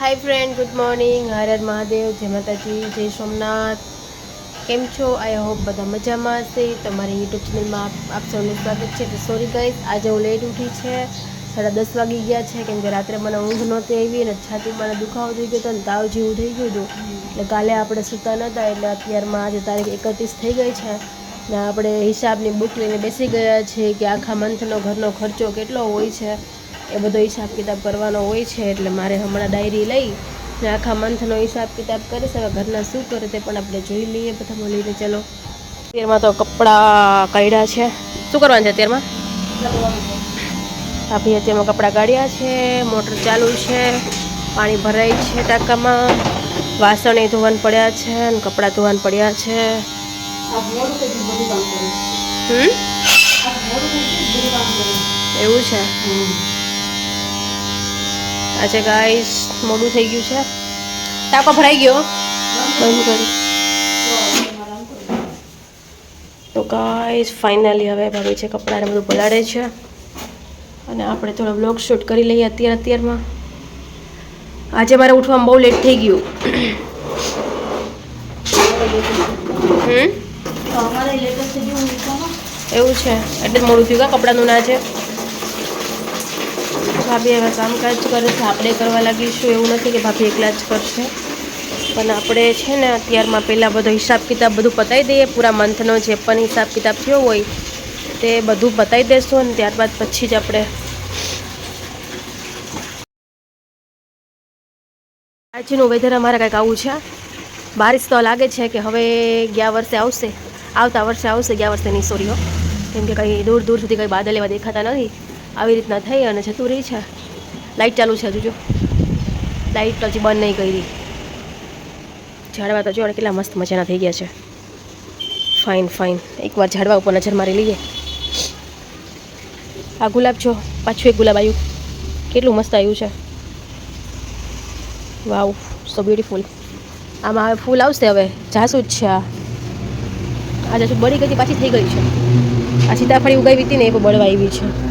હાય friend good morning હર હર મહાદેવ જય માતાજી જય સોમનાથ કેમ છો? આઈ હોપ બધા મજામાં હશે. તમારી યુટ્યુબ ચેનલમાં આપ સૌનું સ્વાગત છે. તો સોરી ગાઈસ આજે હું લેટ ઉઠી છે. સાડા દસ વાગી ગયા છે. કેમ કે રાત્રે મને ઊંઘ નહોતી આવી અને છાતીમાં મને દુખાવો થઈ ગયો હતો અને તાવ જેવું થઈ ગયું હતું. એટલે કાલે આપણે સૂતા નહોતા. એટલે અત્યારમાં આજે તારીખ એકત્રીસ થઈ ગઈ છે. ને આપણે હિસાબની બુક લઈને બેસી ગયા છે કે આખા મંથનો ઘરનો ખર્ચો કેટલો હોય છે. એ બધો હિસાબ કિતાબ કરવાનો હોય છે એટલે મારે હમણાં ડાયરી લઈ ને આખા મંથનો હિસાબ કિતાબ કરીશ. હવે ઘરના શું કરે તે પણ આપણે જોઈ લઈએ બધા મળીને ચલો. અત્યારમાં તો કપડાં કાઢ્યા છે. શું કરવાનું છે અત્યારમાં ભાભી અત્યારમાં કપડાં કાઢ્યા છે મોટર ચાલુ છે પાણી ભરાય છે ટાંકામાં. વાસણ એ ધોવાન પડ્યા છે અને કપડાં ધોવાન પડ્યા છે. હમ? એવું છે? આજે ગાઈસ મોડું થઈ ગયું છે. ટાંકો ભરાઈ ગયો બંધ કરી. તો ગાઈસ ફાઇનલી હવે ભાભી છે કપડાને બધું પલાળે છે. અને આપણે થોડો બ્લોગ શૂટ કરી લઈએ અત્યારે અત્યારમાં. આજે મારે ઉઠવામાં બહુ લેટ થઈ ગયું. હમ? એવું છે. એટલે મોડું થયું કા કપડાનું ના છે. ભાભી હવે કામકાજ કરે છે, આપણે કરવા લાગીશું. એવું નથી કે ભાભી એકલા જ કરશે. પણ આપણે છે ને અત્યારમાં પહેલાં બધો હિસાબ કિતાબ બધું પતાવી દઈએ. પૂરા મંથનો જે પણ હિસાબ કિતાબ થયો હોય, તે બધું પતાવી દઈશું અને ત્યારબાદ પછી જ આપણે આજનું વેધર અમારે કંઈક આવું છે. બારિશ તો લાગે છે કે હવે ગયા વર્ષે આવશે. આવતા વર્ષે આવશે, ગયા વર્ષે નહીં સોરીઓ કેમ કે કંઈ દૂર દૂર સુધી કંઈ બાદલ એવા દેખાતા નથી. આવી રીતના થઈ અને જતું રહી છે. લાઇટ ચાલુ છે હજુ જો. લાઇટ હજી બંધ નહીં કરી. ઝાડવા તો જોડે કેટલા મસ્ત મજાના થઈ ગયા છે. ફાઇન ફાઇન એકવાર ઝાડવા ઉપર નજર મારી લઈએ. આ ગુલાબ છો પાછું એક ગુલાબ આવ્યું. કેટલું મસ્ત આવ્યું છે. વાવ સો બ્યુટીફુલ આમાં હવે ફૂલ આવશે હવે. જાસૂદ છે આ. આ જાસૂદ બળી ગઈ પાછી થઈ ગઈ છે. આ સીતાફળી ઉગાવી હતી ને, એ બળવા આવી છે.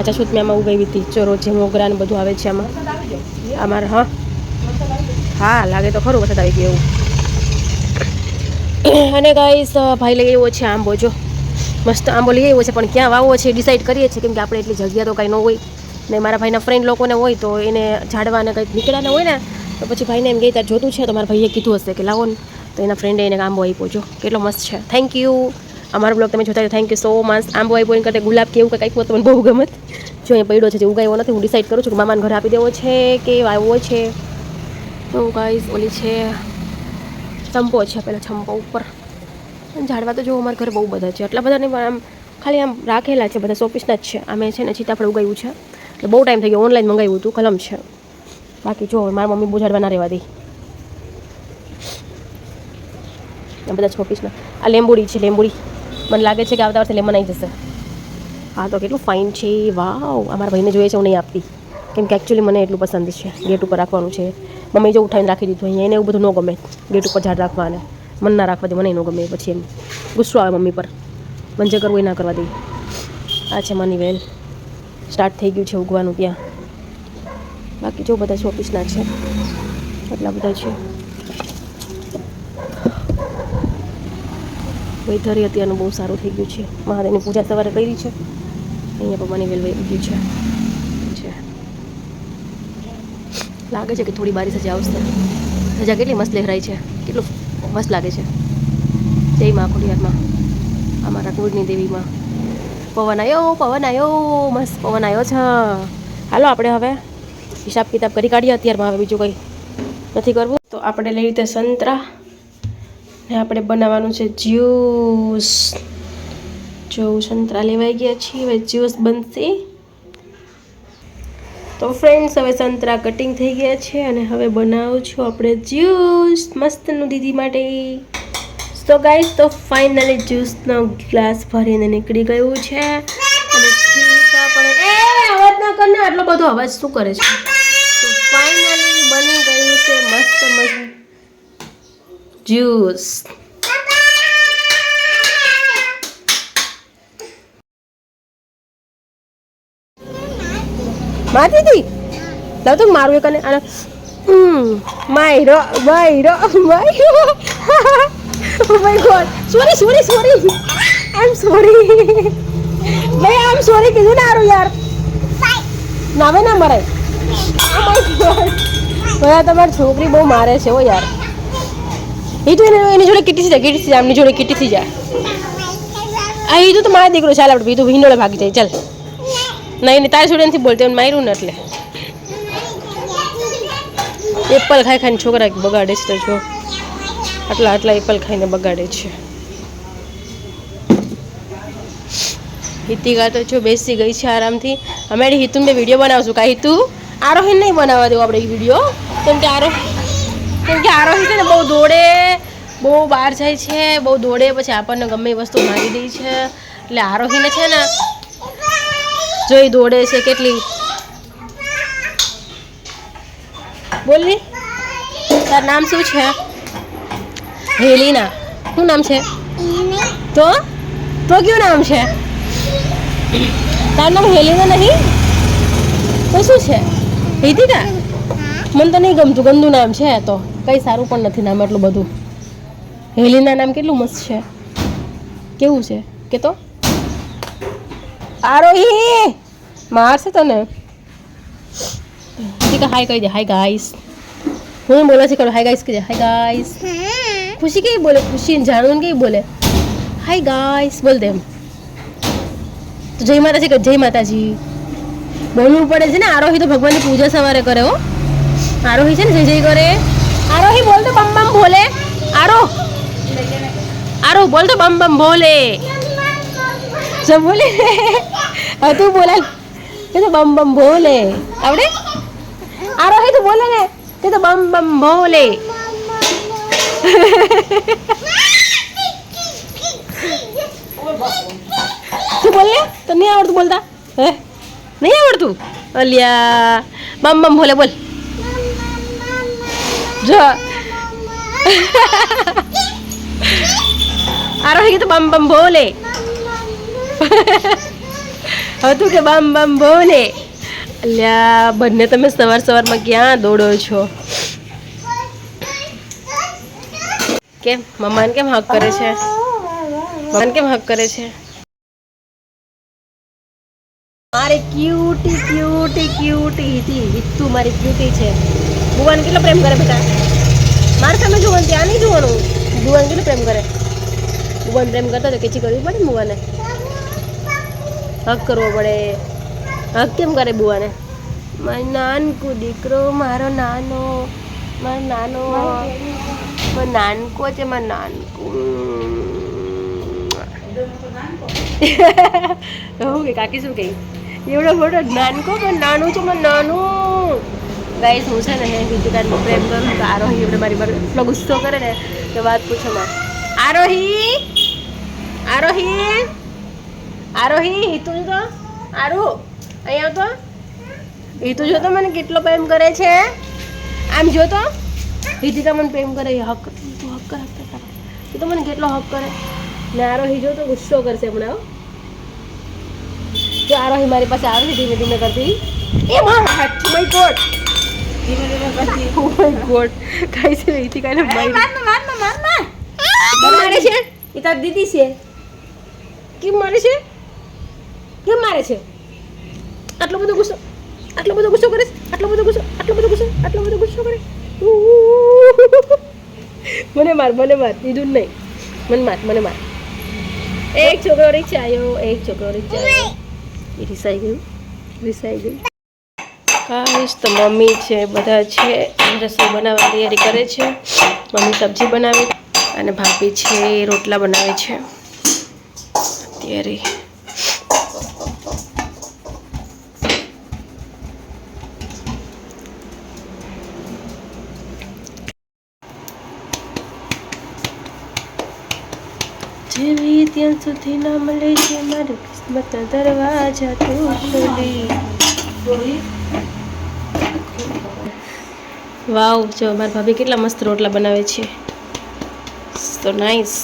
આ જાસૂદ મેં આમાં ઉગાવી હતી. ચોરો છે મોગરા ને બધું આવે છે આમાં. અમારે હા. હા, લાગે તો ખરું વરસાદ આવી ગયો એવું. અને ગાઈસ ભાઈ લઈ આવ્યો છે આંબો, જો. મસ્ત આંબો લઈ આવ્યો છે, પણ ક્યાં વાવવો છે ડિસાઈડ કરીએ છીએ, કેમ કે આપણે એટલી જગ્યા તો કાંઈ ન હોય. ને મારા ભાઈના ફ્રેન્ડ લોકોને હોય તો એને ઝાડવાને કંઈક નીકળ્યાને હોય ને, તો પછી ભાઈને એમ કહે ત્યારે જોતું છે? તો મારા ભાઈએ કીધું હશે કે લાવો ને. તો એના ફ્રેન્ડે એને આંબો આપ્યો, જો. કેટલો મસ્ત છે. થેન્ક યુ અમારો બ્લોગ તમે જોતા થેન્ક યુ સો મચ આંબો આપ્યો એના કરતાં ગુલાબ કે એવું કંઈક આપ્યું તો બહુ ગમત જો અહીંયા પડ્યો છે, જે ઉગાવ્યો નથી, હું ડિસાઈડ કરું છું કે મામાને ઘરે આપી દેવો છે કે આવ્યો છે. તો ગાઈઝ ઓલી છે, ચંપો છે, પેલા ચંપો ઉપર. ઝાડવા તો જો અમારા ઘરે બહુ બધા છે. એટલા બધા નહીં પણ આમ ખાલી આમ રાખેલા છે, બધા શોપીસના જ છે. અમે છે ને સીતાફળ ઉગાવ્યું છે. એટલે બહુ ટાઈમ થઈ ગયો ઓનલાઈન મંગાવ્યું હતું, કલમ છે. બાકી જો, મારા મમ્મી બહુ ઝાડવા ના રહેવા દે. આ બધા શોપીસના આ લીંબુડી છે, લેંબુડી. મને લાગે છે કે આવતા વર્ષે લેમન આવી જશે. હા, તો કેટલું ફાઇન છે. વાવ, અમારા ભાઈને જોઈએ છે, હું નહીં આપતી. કેમ કે એકચ્યુઅલી મને એટલું પસંદ છે. ગેટ ઉપર રાખવાનું છે. મમ્મી જો ઉઠાવીને રાખી દીધું, અહીંયા એને એવું બધું ન ગમે. ગેટ ઉપર ઝાડ રાખવાને. મન ના રાખવા દે, મને ન ગમે પછી એમ. ગુસ્સો આવે મમ્મી પર. મને જે કરવું એ ના કરવા દે. આ છે મની વેલ. સ્ટાર્ટ થઈ ગયું છે ઉગવાનું ત્યાં. બાકી જો બધા શોપીસના છે. એટલા બધા છે. વેધર અત્યારનું બહુ સારું થઈ ગયું છે. મહાદેવની પૂજા સવારે કરી છે. અહીંયા પણ મની વેલ ઉગ્યું છે. છે. લાગે છે કે થોડી બારી સજા આવશે. સજા કેટલી મસ્ત લહેરાય છે. કેટલું મસ્ત લાગે છે. જય માં ખોડિયારમાં. અમારા કુળની દેવીમાં. પવન આવ્યો પવન આવ્યો મસ્ત પવન આવ્યો છે. હાલો આપણે હવે હિસાબ કિતાબ કરી કાઢીએ અત્યારમાં. હવે બીજું કંઈ નથી કરવું. તો આપણે લઈ રીતે સંતરા. ને આપણે બનાવવાનું છે જ્યુસ. જો સંતરા લેવાઈ ગયા છીએ. હવે જ્યુસ બનશે. તો ફ્રેન્ડ્સ હવે સંતરા કટિંગ થઈ ગયા છે અને હવે બનાવું છું આપણે જ્યુસ મસ્તનું દીદી માટે. તો ગાઈસ તો ફાઇનલી જ્યુસનો ગ્લાસ ભરીને નીકળી ગયું છે. અને એ, અવાજ ના કરને આટલો બધો અવાજ શું કરે છે? તો ફાઇનલી બની ગયું છે મસ્ત મસ્ત જ્યુસમાં દીદી લાવ તો મારું એક અને માયરો માયરો માયરો. ઓ my god sorry sorry sorry I am sorry ભાઈ આમ સોરી કીધું ને હારું યાર. નાવે ના મરાય. ઓ માય ગોડ તમારી છોકરી બહુ મારે છે ઓ યાર. એ તો એને જોડે કીટી થઈ જાય, કીટી થઈ જાય આમની જોડે કીટી જાય. આ એ તો મારા દીકરો ચાલ આપણે બીજું હિંડોળે ભાગી જાય, ચાલ. નહીં નહીં, તારી જોડે નથી બોલતી માર્યું ને એટલે. એપલ ખાઈ ખાઈને છોકરા બગાડે છે તો જો. આટલા આટલા એપલ ખાઈને બગાડે છે. હિતિકા તો જો બેસી ગઈ છે આરામથી. અમે હિતુને વીડિયો બનાવશું. કાંઈ હિતુ? આરોહીને નહીં બનાવવા દેવું આપણે વીડિયો કેમ કે આરોહ કેમ કે આરોહી છે ને બહુ દોડે, બહુ બહાર જાય છે, બહુ દોડે, પછી આપણને ગમે એ વસ્તુ મારી દે છે. એટલે આરોહીને છે ને જોઈ દોડે છે કેટલી. બોલની, તાર નામ શું છે? હેલીના શું નામ છે? તો? તો કયું નામ છે? તારું નામ હેલીના નહીં? તો શું છે? હિતિકા મને તો નહીં ગમતું, ગંદુ નામ છે તો. કંઈ સારું પણ નથી નામ એટલું બધું. હેલીના નામ કેટલું મસ્ત છે. કેવું છે? કે તો? આરોહી! મારશે તને. ઠીક હાય કહી દે હાય ગાઈસ હું બોલે છે કરો હાય ગાઈસ કહી દે હાય ગાઈસ ખુશી કેવી બોલે? ખુશી જાણવું કેવી બોલે? હાય ગાઈસ બોલ દે તો જય માતાજી કે જય માતાજી. બોલવું પડે છે ને, આરોહી તો ભગવાનની પૂજા સવારે કરે હો. આરોહી છે ને, જય જય કરે. બોલ તો બમ બમ ભોલે આરો આરો બોલ તો બમ બમ ભોલે જબ બોલે હવે તું બોલાલ કે તો બમ બમ ભોલે આવડે આરોહી તો બોલે ને કે તો બમ બમ ભોલે તું બોલ તો નહીં આવડતું બોલતા હે નહીં આવડતું અલિયા બમ બમ ભોલે બોલ જો. આરોહી તો બમ બમ ભોલે હવે તું કે, બમ બમ ભોલે અલ્યા, બંને તમે સવાર સવારમાં ક્યાં દોડો છો? કેમ? મમ્માને કેમ હક કરે છે? મમ્માને કેમ હક કરે છે? મારે ક્યુટી ક્યુટી ક્યુટી હતી. હિત્તુ મારી ક્યુટી છે. ભુવાને કેટલો પ્રેમ કરે બેટા? મારે સામે જોવાનું, ત્યાં નહીં જોવાનું. ભુવાને કેટલો પ્રેમ કરે? ભુવાન પ્રેમ કરતા તો કેચી કરવી પડે ભુવાને હક કરવો પડે. હક કેમ કરે ભુવાને મારી નાનકુ દીકરો, મારો નાનો મારો નાનો. મારો નાનકો છે, મારો નાનકો. હું કે, કાકી શું કહી? એવડો મોટો નાનકો પણ નાનું છે પણ નાનું. ગાઈસ, હું છે ને બીજું પ્રેમ કરું તો આરોહી એમણે મારી પર એટલો ગુસ્સો કરે ને કે વાત પૂછો માં. આરોહી! આરોહી! આરોહી, હિતુ તો. આરુ અહીંયા તો હિતુ જો તો મને કેટલો પ્રેમ કરે છે. આમ જો તો. હિતિકા મને પ્રેમ કરે હક તું હક કર હક કર. એ તો મને કેટલો હક કરે. ને આરોહી જો તો ગુસ્સો કરશે હમણાં. જો આરોહી મારી પાસે આવે ધીમે ધીમે કરતી. એ માં my god oh my god કાઈ છે હિતી કાઈને મારી કેમ મારે છે? એ તાર દીદી છે. કેમ મારે છે? કેમ મારે છે? આટલો બધો ગુસ્સો આટલો બધો ગુસ્સો કરે આટલો બધો ગુસ્સો આટલો બધો ગુસ્સો આટલો બધો ગુસ્સો કરે મને માર મને માર દીધું નહીં. મને માર મને માર. એક છોકરો રીચે આવ્યો એક છોકરો રીચે આવ્યો. એ રિસાઈ ગયું રિસાઈ ગયું કાંઈશ તો મમ્મી છે, બધા છે, રસોઈ બનાવવાની તૈયારી કરે છે. મમ્મી સબ્જી બનાવે અને ભાભી છે, રોટલા બનાવે છે. અત્યારે જેવી ત્યાં સુધી ના મળે છે, મારે કિસ્મત દરવાજા તું ખોલી વાવ જો મારા ભાભી કેટલા મસ્ત રોટલા બનાવે છે. તો નાઈસ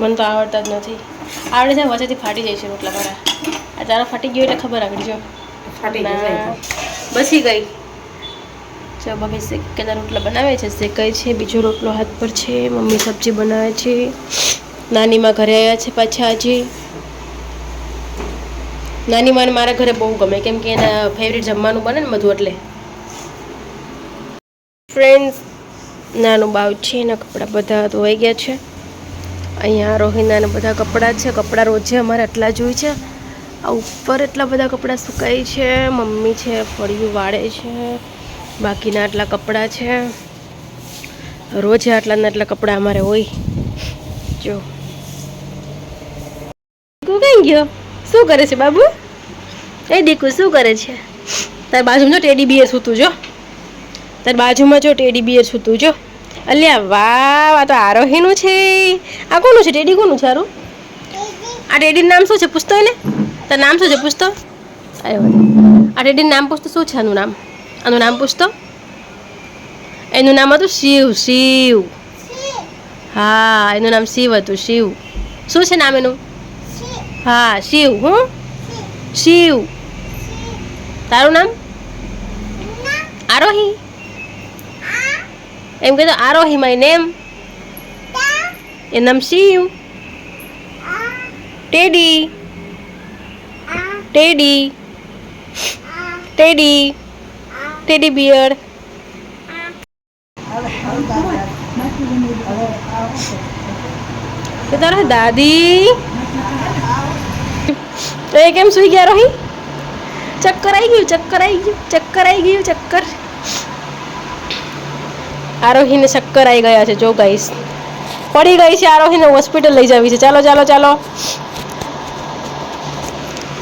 મને તો આવડતા જ નથી. આવડે છે વચ્ચેથી ફાટી જાય છે રોટલા મારા. આ તારા ફાટી ગયો એટલે ખબર આગળ જો. ફાટી બસી ગઈ. જો મમ્મી શેકેલા રોટલા બનાવે છે શેકાય છે બીજો રોટલો હાથ પર છે મમ્મી સબ્જી બનાવે છે. નાનીમાં ઘરે આવ્યા છે પાછા હજી નાની માને મારા ઘરે બહુ ગમે કેમ કે એના ફેવરેટ જમવાનું બને ને બધું એટલે. ફ્રેન્ડ્સ નાનું બાવ છે, એના કપડાં બધા ધોવાઈ ગયા છે. અહીંયા રોહિનાના બધા કપડાં છે, કપડાં રોજે અમારે આટલા જોઈ છે. આ ઉપર એટલા બધા કપડાં સુકાય છે, મમ્મી છે, ફળિયું વાળે છે, બાકીના આટલા કપડાં છે. રોજે આટલાના આટલા કપડાં અમારે હોય. જો. કઈ ગયો? શું કરે છે બાબુ? એ દીકુ શું કરે છે? તાર બાજુમાં ટેડી બિયર સૂતું જો તાર બાજુમાં જો ટેડી બિયર સૂતું જો. અલ્યા વાહ આ તો આરોહીનું છે. આ કોનું છે? ટેડી કોનું છે આરું આ ટેડીનું નામ શું છે? પૂછતો એને? તાર નામ શું છે? પૂછતો. આવ્યો આ ટેડીનું નામ પૂછતો શું છે આનું નામ? આનું નામ પૂછતો. એનું નામ હતું શિવ શિવ. હા એનું નામ શિવ હતું શિવ. શું છે નામ એનું? હા શિવ હું? શિવ. તારું નામ? આરોહી? એમ કહેતો આરોહી માય નેમ એ નામ Shiv teddy teddy teddy teddy bear કે તારા દાદી એ કેમ સુઈ ગયા રોહી ચક્કર આવી ગયું ચક્કર આવી ગયું ચક્કર આવી ગયું ચક્કર આરોહીને ચક્કર આવી ગયા છે જો ગાઈસ પડી ગઈ છે આરોહીને હોસ્પિટલ લઈ જવી છે. ચાલો ચાલો ચાલો.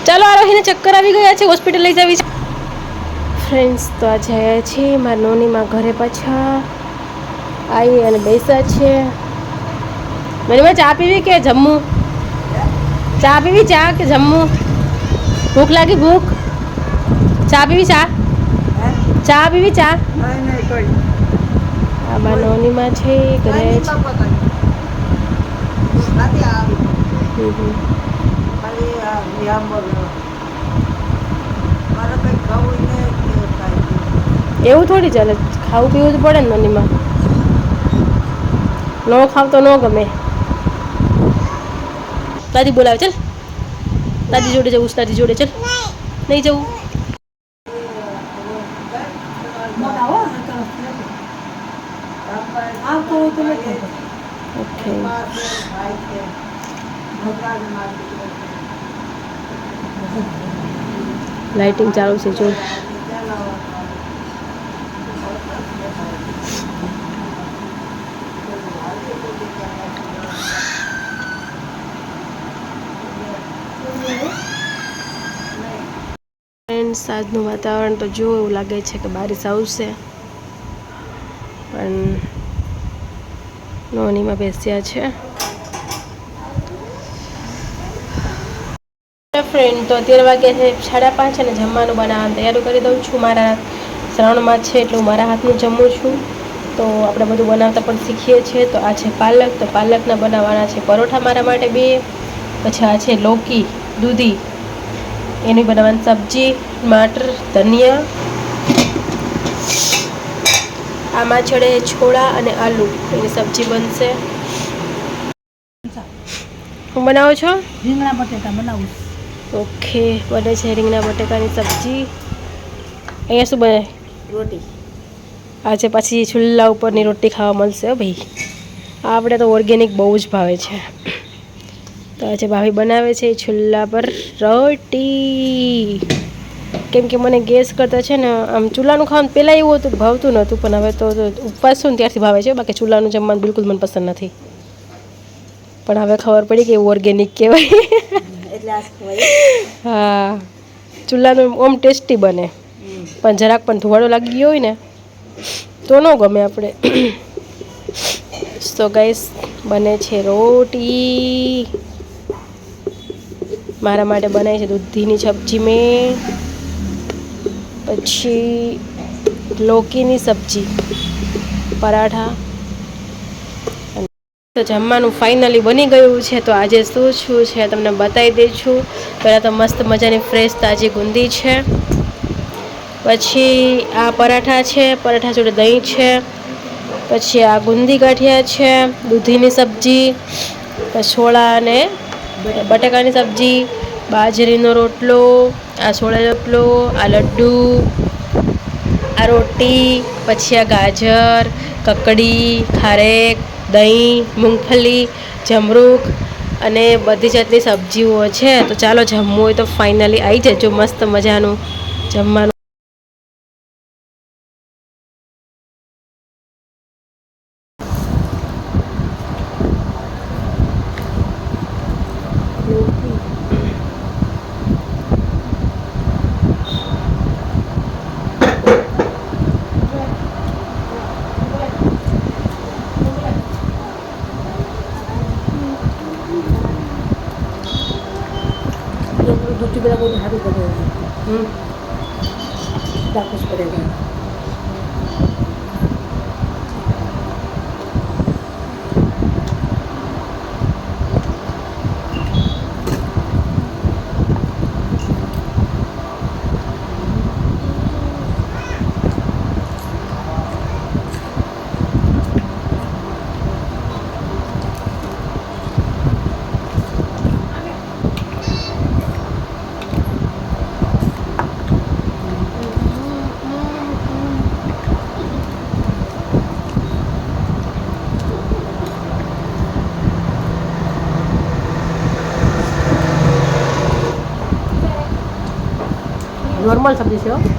ચાલો આરોહીને ચક્કર આવી ગયા છે હોસ્પિટલ લઈ જવી છે. ફ્રેન્ડ્સ તો આજે આવ્યા છે મારા નોનીમાં ઘરે પાછા આવી અને બેસા છે. મને ચા પીવી કે જમવું? ચા પીવી ચા કે જમવું? ભૂખ લાગી ભૂખ. ચા પીવી ચા? ચા પીવી ચા? આ બા નોનીમાં છે હમ. એવું થોડી ચાલે ખાવું પીવું જ પડે ને નોનીમાં ન ખાવ તો ન ગમે. દાદી બોલાવે ચાલ. દાદી જોડે જવું દાદી જોડે ચાલ. નહીં જવું. લાઇટિંગ ચાલુ છે, જો. આજનું વાતાવરણ તો જો એવું લાગે છે કે બારિશ આવશે. પણ નોનીમાં બેસ્યા છે. ફ્રેન્ડ તો અત્યારે વાગે છે સાડા પાંચ અને જમવાનું બનાવવાની તૈયારી કરી દઉં છું. મારા શ્રવણમાં છે એટલે હું મારા હાથનું જમું છું. તો આપણે બધું બનાવતા પણ શીખીએ છીએ. તો આ છે પાલક તો પાલકના બનાવવાના છે પરોઠા મારા માટે બે. પછી આ છે લોકી દૂધી એની બનાવવાની સબ્જી ટમાટર ધનિયા. આમાં છેડે છોળા અને આલુ. એની સબ્જી બનશે. હું બનાવો છો? રીંગણા બટેટા બનાવું ઓકે બને છે રીંગણા બટેકાની સબ્જી. અહીંયા શું બને? રોટી. આજે પાછી ચૂલ્લા ઉપરની રોટી ખાવા મળશે ભાઈ. આપણે તો ઓર્ગેનિક બહુ જ ભાવે છે. તો આજે ભાભી બનાવે છે ચૂલ્લા પર રોટી. કેમ કે મને ગેસ કરતાં છે ને આમ ચૂલાનું ખાવાનું પહેલાં એવું હતું ભાવતું નહોતું પણ હવે તો ઉપવાસ છું ને ત્યારથી ભાવે છે બાકી ચૂલાનું જમવાનું બિલકુલ મને પસંદ નથી. પણ હવે ખબર પડી કે એવું ઓર્ગેનિક કહેવાય. હા. ચૂલાનું ઓમ ટેસ્ટી બને. પણ જરાક પણ ધુવાડો લાગી ગયો હોય ને, તો ન ગમે આપણે. તો ગાઈસ બને છે રોટી. મારા માટે બનાવી છે દૂધીની સબ્જી મેં. પછી લોકીની સબ્જી. પરાઠા. તો જમવાનું ફાઇનલી બની ગયું છે. તો આજે શું શું છે તમને બતાવી દઈ છું. પહેલાં તો મસ્ત મજાની ફ્રેશ તાજી ગુંદી છે. પછી આ પરાઠા છે, પરાઠા જોડે દહીં છે. પછી આ ગુંદી ગાંઠિયા છે, દૂધીની સબ્જી છોળા અને બટાકાની સબ્જી, બાજરીનો રોટલો, આ છોળા રોટલો, આ લડ્ડુ, આ રોટી, પછી આ ગાજર, કકડી, ખારેક દહીં મૂંગફલી જમરૂખ અને બધી જાતની સબ્જીઓ છે. તો ચાલો જમવું હોય તો ફાઇનલી આવી જજો. મસ્ત મજાનું જમવાનું. Hari 我。嗯 નોર્મલ સબ્જી છે હો